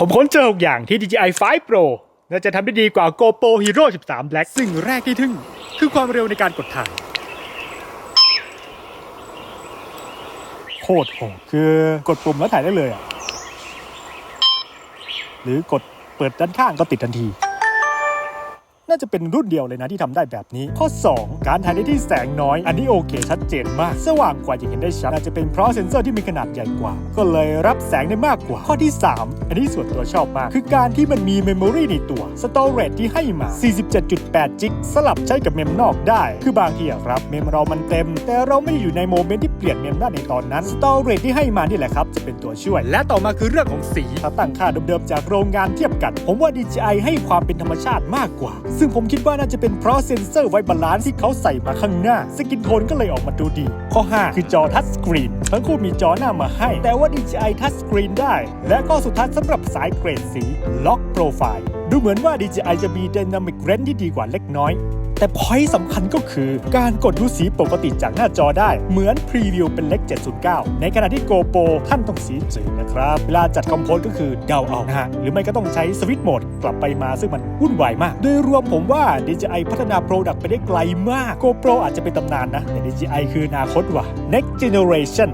ผมค้นเจอ 6 อย่างที่ DJI 5 Pro น่าจะทำได้ดีกว่า GoPro Hero 13 Black สิ่งแรกที่ทึ่ง คือความเร็วในการกดถ่าย โคตรโหดคือกดปุ่มแล้วถ่ายได้เลยอะหรือกดเปิดด้านข้างก็ติดทันที น่าจะเป็นรุ่นเดียวเลยนะที่ทำได้แบบนี้ ข้อ 2 การถ่ายในที่แสงน้อย อันนี้โอเค ชัดเจนมาก สว่างกว่าอย่างเห็นได้ชัดอาจจะเป็นเพราะเซ็นเซอร์ที่มีขนาดใหญ่กว่า ก็เลยรับแสงได้มากกว่า ข้อที่ 3 อันนี้ส่วนตัวชอบมาก คือการที่มันมีเมมโมรีในตัวสตอเรจที่ให้มา 47.8 จิกสลับใช้กับเมมนอกได้ คือบางทีอะครับเมมเรามันเต็ม แต่เราไม่ได้อยู่ในโมเมนต์ที่เปลี่ยนเมมได้ในตอนนั้นสตอเรจที่ให้มานี่แหละครับจะเป็นตัวช่วย และต่อมาคือเรื่องของสีถ้าตั้งค่าเดิมๆจากโรงงานเทียบกัน ผมว่า DJI ให้ความเป็นธรรมชาติมากกว่าซึ่งผมคิดว่าน่าจะเป็นเพราะเซ็นเซอร์ไวบาลานซ์ที่เขาใส่มาข้างหน้า สกินโทนก็เลยออกมาดูดี ข้อ 5 คือจอทัชสกรีนทั้งคู่มีจอหน้ามาให้ แต่ว่า DJI ทัชสกรีนได้ และก็สุดท้ายสำหรับสายเกรดสีล็อกโปรไฟล์ดูเหมือนว่า DJI จะมี Dynamic Range ที่ดีกว่าเล็กน้อย แต่พอยต์สำคัญก็คือการกดดูสีปกติจากหน้าจอได้ เหมือนพรีวิวเป็นเลข709 ในขณะที่ GoPro ท่านต้องสีจืดนะครับ เวลาจัดคอมโพสก็คือเดาเอานะฮะ หรือไม่ก็ต้องใช้สวิตช์โหมดกลับไปมาซึ่งมันวุ่นวายมาก โดยรวมผมว่า DJI พัฒนา Product ไปได้ไกลมาก GoPro อาจจะเป็นตำนานนะ แต่ DJI คืออนาคตว่ะ Next Generation